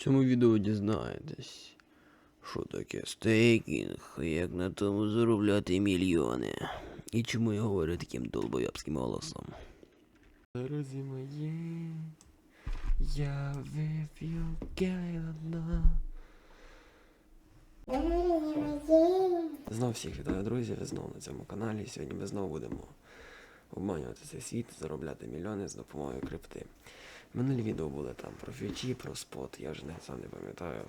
В цьому відео дізнаєтесь, що таке стейкінг, як на тому заробляти мільйони. І чому я говорю таким долбойобським голосом. Друзі мої, я вип'ю дна. Знов всіх вітаю, друзі, ви знову на цьому каналі. Сьогодні ми знову будемо обманювати цей світ, заробляти мільйони з допомогою крипти. Минулі відео були там про фьючі, про спот, я вже не сам не пам'ятаю.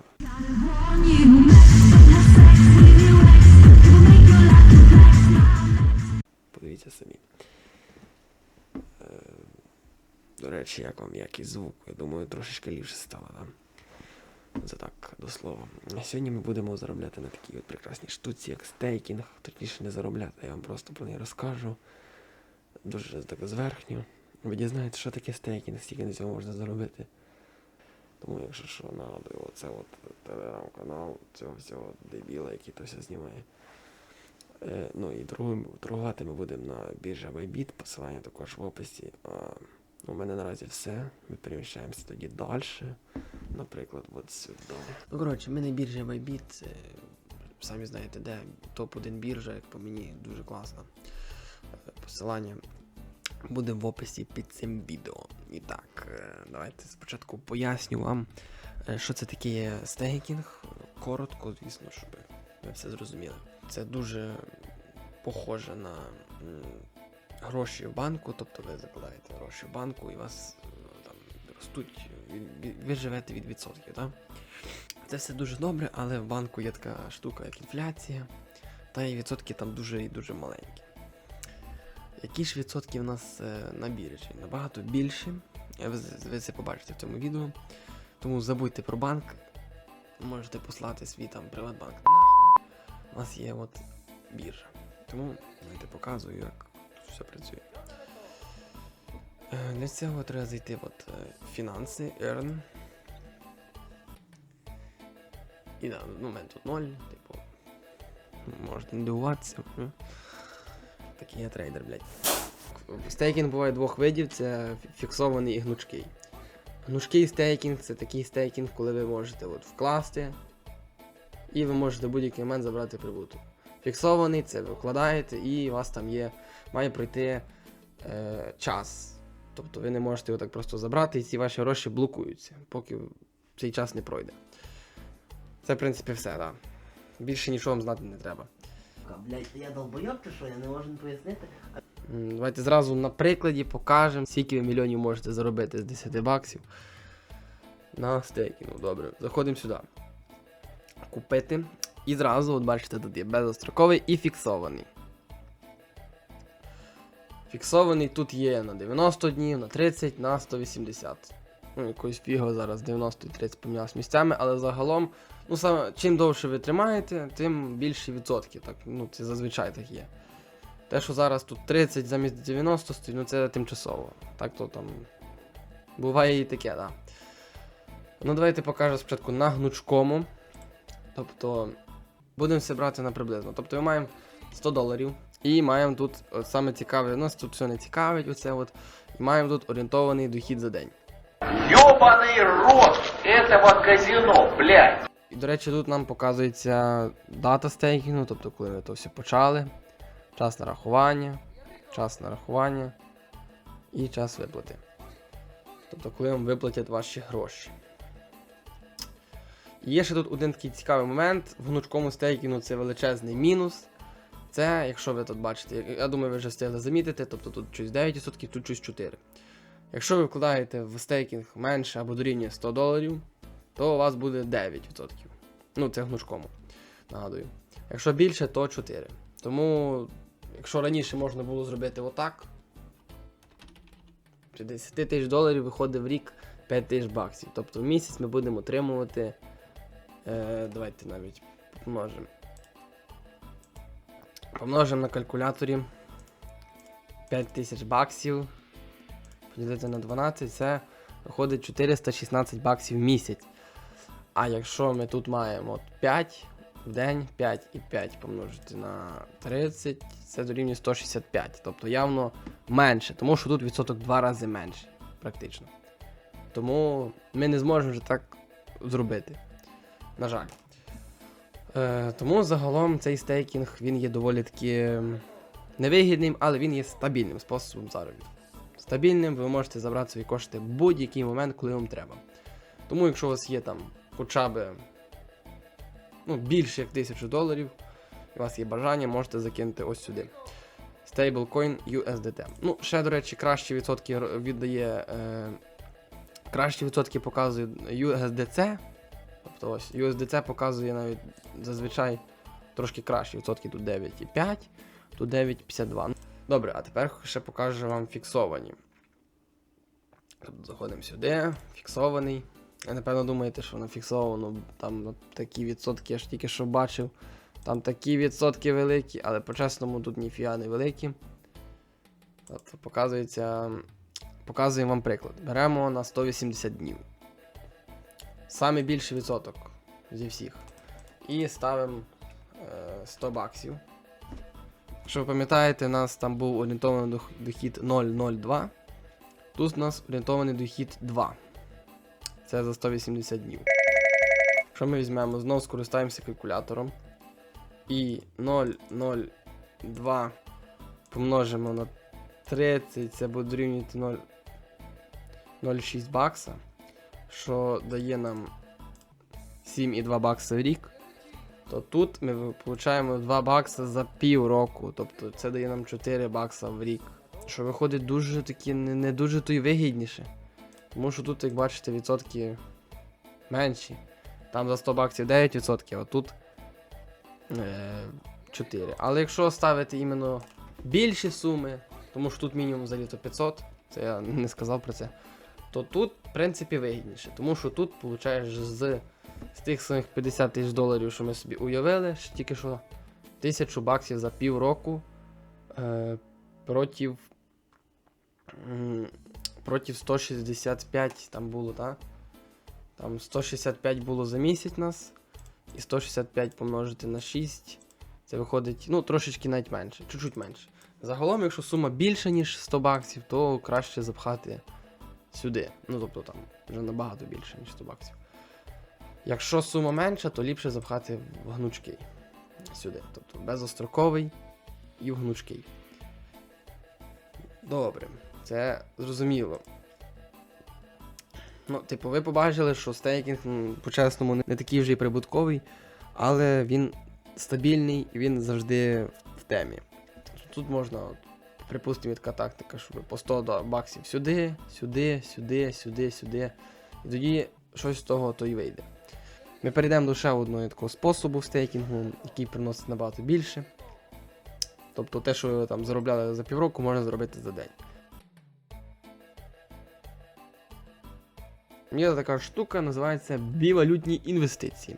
Подивіться самі. Е, До речі, як вам який звук? Я думаю, трошечки ліпше стало, да? Це так, до слова. Сьогодні ми будемо заробляти на такій от прекрасній штуці, як стейкінг. Точніше не заробляти, я вам просто про неї розкажу. Дуже так зверхньо. Ви дізнаєтесь, що таке стейкінг, скільки на цьому можна заробити. Тому, якщо що, нагадую, оце от телеграм-канал цього всього дебіла, який то все знімає. Е, ну і торгувати ми будемо на біржі Bybit, посилання також в описі. А, у мене наразі все. Ми переміщаємося тоді далі. Наприклад, от сюди. Ну, коротше, ми на біржі Bybit, це самі знаєте, де топ-1 біржа, як по мені, дуже класна. Е, Посилання буде в описі під цим відео. І так, е, давайте спочатку поясню вам, е, що це таке стейкінг. Коротко, звісно, щоб ви все зрозуміли. Це дуже похоже на гроші в банку, тобто ви закладаєте гроші в банку і вас е, там ростуть, ви живете від відсотків. Так? Це все дуже добре, але в банку є така штука, як інфляція, та і відсотки там дуже і дуже маленькі. Які ж відсотки в нас е, на біржі? Набагато більше. Е, Ви, це побачите в цьому відео. Тому забудьте про банк. Можете послати свій там приватбанк. У нас є от біржа. Тому давайте показую, як все працює. Е, Для цього треба зайти в фінанси, earn. І да, ну, у мене тут 0, типу. Можете не дивуватися. Такий я трейдер, блядь. Стейкінг буває двох видів: це фіксований і гнучкий. Гнучкий стейкінг це такий стейкінг, коли ви можете от вкласти, і ви можете в будь-який момент забрати прибуток. Фіксований це ви вкладаєте, і у вас там є, має пройти е, час. Тобто ви не можете його так просто забрати, і ці ваші гроші блокуються, поки цей час не пройде. Це, в принципі, все, так. Да. Більше нічого вам знати не треба. Блять, я долбойоб чи що, я не можу пояснити. Давайте зразу на прикладі покажемо, скільки ви мільйонів можете заробити з 10 баксів на стейкінгу. Добре, заходимо сюди. Купити. І зразу, от бачите, тут є безостроковий і фіксований. Фіксований тут є на 90 днів, на 30, на 180. Ну, якоюсь зараз 90-30 помінялось місцями, але загалом, ну саме чим довше ви тримаєте, тим більші відсотки. Так, ну, це зазвичай так є. Те, що зараз тут 30 замість 90 стоїть, ну це тимчасово. Так то там. Буває і таке, так. Да. Ну, давайте покажу спочатку на гнучкому. Тобто, будемо все брати на приблизно. Тобто ми маємо 100 доларів. І маємо тут от саме цікаве, нас тут все не цікавить, оце от. І маємо тут орієнтований дохід за день. Ёбаный рот этого казино, блядь! І, до речі, тут нам показується дата стейкінгу, тобто коли ви то все почали, час нарахування, час нарахування і час виплати. Тобто, коли вам виплатять ваші гроші. І є ще тут один такий цікавий момент. В гнучкому стейкінгу це величезний мінус. Це, якщо ви тут бачите, я думаю, ви вже встигли замітити, тобто тут щось 9%, тут щось 4%. Якщо ви вкладаєте в стейкінг менше або дорівнює 100 доларів, то у вас буде 9%. Ну, це гнучкому. Нагадую. Якщо більше, то 4. Тому, якщо раніше можна було зробити отак, при 10 тисяч доларів виходить в рік 5 тисяч баксів. Тобто в місяць ми будемо отримувати. Е, давайте навіть помножимо. Помножимо на калькуляторі 5 тисяч баксів. Поділити на 12, це виходить 416 баксів в місяць. А якщо ми тут маємо от 5 в день, 5 і 5 помножити на 30, це дорівнює 165. Тобто явно менше, тому що тут відсоток 2 рази менше, практично. Тому ми не зможемо вже так зробити. На жаль. Е, тому загалом цей стейкінг він є доволі таки невигідним, але він є стабільним способом заробітку. Стабільним ви можете забрати свої кошти в будь-який момент, коли вам треба. Тому, якщо у вас є там хоча б ну, більше як 1000 доларів, і у вас є бажання, можете закинути ось сюди. Stablecoin USDT. Ну, ще, до речі, кращі відсотки віддає. Е, кращі відсотки показує USDC. Тобто ось USDC показує навіть зазвичай трошки кращі відсотки. Тут 9,5, тут 9,52. Добре, а тепер ще покажу вам фіксовані. Тобто заходимо сюди, фіксований. Ви напевно думаєте, що на фіксовано там такі відсотки я ж тільки що бачив. Там такі відсотки великі, але по-чесному тут ніфіга не великі. От, показується. Показуємо вам приклад. Беремо на 180 днів. Саме більший відсоток зі всіх. І ставимо е, 100 баксів. Якщо ви пам'ятаєте, у нас там був орієнтований дох- дохід 0,02. Тут у нас орієнтований дохід 2. Це за 180 днів. Якщо ми візьмемо, знову скористаємося калькулятором. І 0,02 помножимо на 30, це буде дорівнювати 0 0,6 бакса, що дає нам 7,2 бакса в рік. То тут ми отримуємо 2 бакса за пів року. Тобто це дає нам 4 бакса в рік. Що виходить дуже таки не, не дуже то й вигідніше. Тому що тут, як бачите, відсотки менші. Там за 100 баксів 9%, а тут е, 4. Але якщо ставити іменно більші суми, тому що тут мінімум взагалі то 500, це я не сказав про це, то тут, в принципі, вигідніше. Тому що тут, получаєш, з, з тих самих 50 тисяч доларів, що ми собі уявили, що тільки що 1000 баксів за пів року е, проти, проти 165 там було, так? Там 165 було за місяць нас. І 165 помножити на 6. Це виходить, ну, трошечки навіть менше, чуть-чуть менше. Загалом, якщо сума більша, ніж 100 баксів, то краще запхати сюди. Ну, тобто там вже набагато більше, ніж 100 баксів. Якщо сума менша, то ліпше запхати в гнучкий. Сюди. Тобто безостроковий і в гнучкий. Добре, це зрозуміло. Ну, типу, ви побачили, що стейкінг по-чесному не такий вже й прибутковий, але він стабільний і він завжди в- темі. Тут можна, от, припустимо, така тактика, щоб по 100 баксів сюди, сюди, сюди, сюди, сюди. І тоді щось з того то й вийде. Ми перейдемо до ще одного такого способу стейкінгу, який приносить набагато більше. Тобто те, що ви там заробляли за півроку, можна зробити за день. Є така штука, називається бівалютні інвестиції.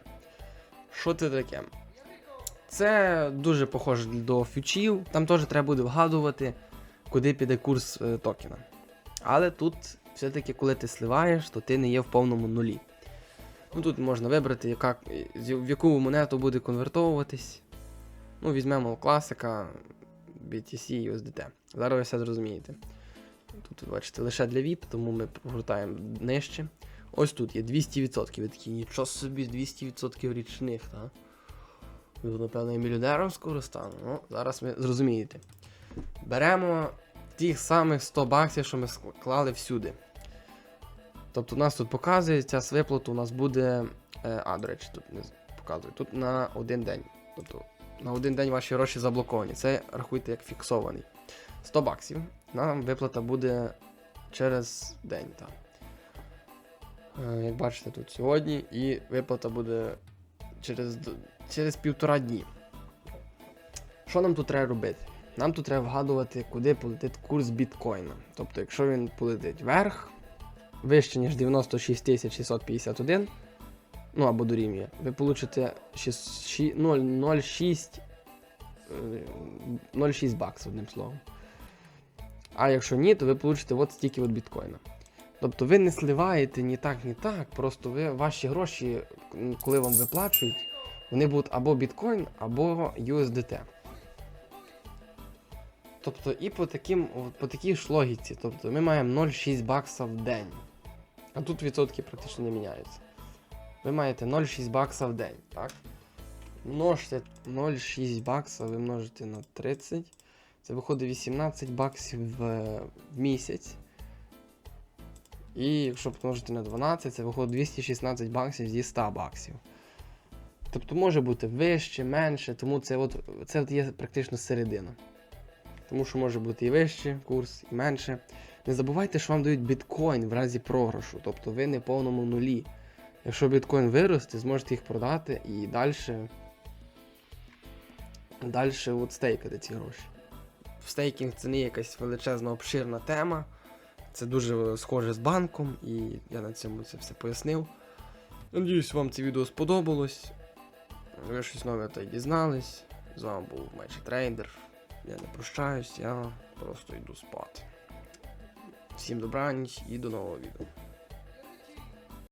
Що це таке? Це дуже похоже до фьючів, там теж треба буде вгадувати, куди піде курс е, токена. Але тут все-таки, коли ти сливаєш, то ти не є в повному нулі. Ну тут можна вибрати, яка, в яку монету буде конвертовуватись. Ну, візьмемо класика BTC і USDT. Зараз ви все зрозумієте. Тут, бачите, лише для VIP, тому ми прогортаємо нижче. Ось тут є 200%. Ви такі, нічого собі, 200% річних, так? Ви, напевно, і мільйонером скоро стану. Ну, зараз ви зрозумієте. Беремо тих самих 100 баксів, що ми склали всюди. Тобто у нас тут показується, з виплату у нас буде. е, А, до речі, тут не показує. Тут на один день. Тобто на один день ваші гроші заблоковані. Це рахуйте як фіксований. 100 баксів. Нам виплата буде через день. Так. Е, Як бачите, тут сьогодні, і виплата буде через, через півтора дні. Що нам тут треба робити? Нам тут треба вгадувати, куди полетить курс біткоїна. Тобто, якщо він полетить вверх, вище, ніж 96 651, ну або дорівнює, ви получите 6 ші- 0, 0,6 е, 0,6 баксів, одним словом. А якщо ні, то ви получите от стільки от біткоїна. Тобто ви не сливаєте ні так, ні так. Просто ви ваші гроші, коли вам виплачують, вони будуть або біткоін, або USDT. Тобто і по, таким, по такій ж логіці. Тобто ми маємо 0,6 бакса в день. А тут відсотки практично не міняються. ви маєте 0,6 бакса в день, так? Множте 0,6 бакса, ви множите на 30. Це виходить 18 баксів в, в місяць. І якщо помножити на 12, це виходить 216 баксів зі 100 баксів. Тобто може бути вище, менше, тому це от, це от є практично середина. Тому що може бути і вище курс, і менше. Не забувайте, що вам дають біткоін в разі програшу, тобто ви не повному нулі. Якщо біткоін виросте, зможете їх продати і далі. Далі от стейкати ці гроші. Стейкінг це не якась величезна обширна тема. Це дуже схоже з банком, і я на цьому це все пояснив. Надіюсь, вам це відео сподобалось. Ви щось нове та й дізнались. З вами був Майчі Трейдер. Я не прощаюсь, я просто йду спати. Всім добраніч і до нового відео.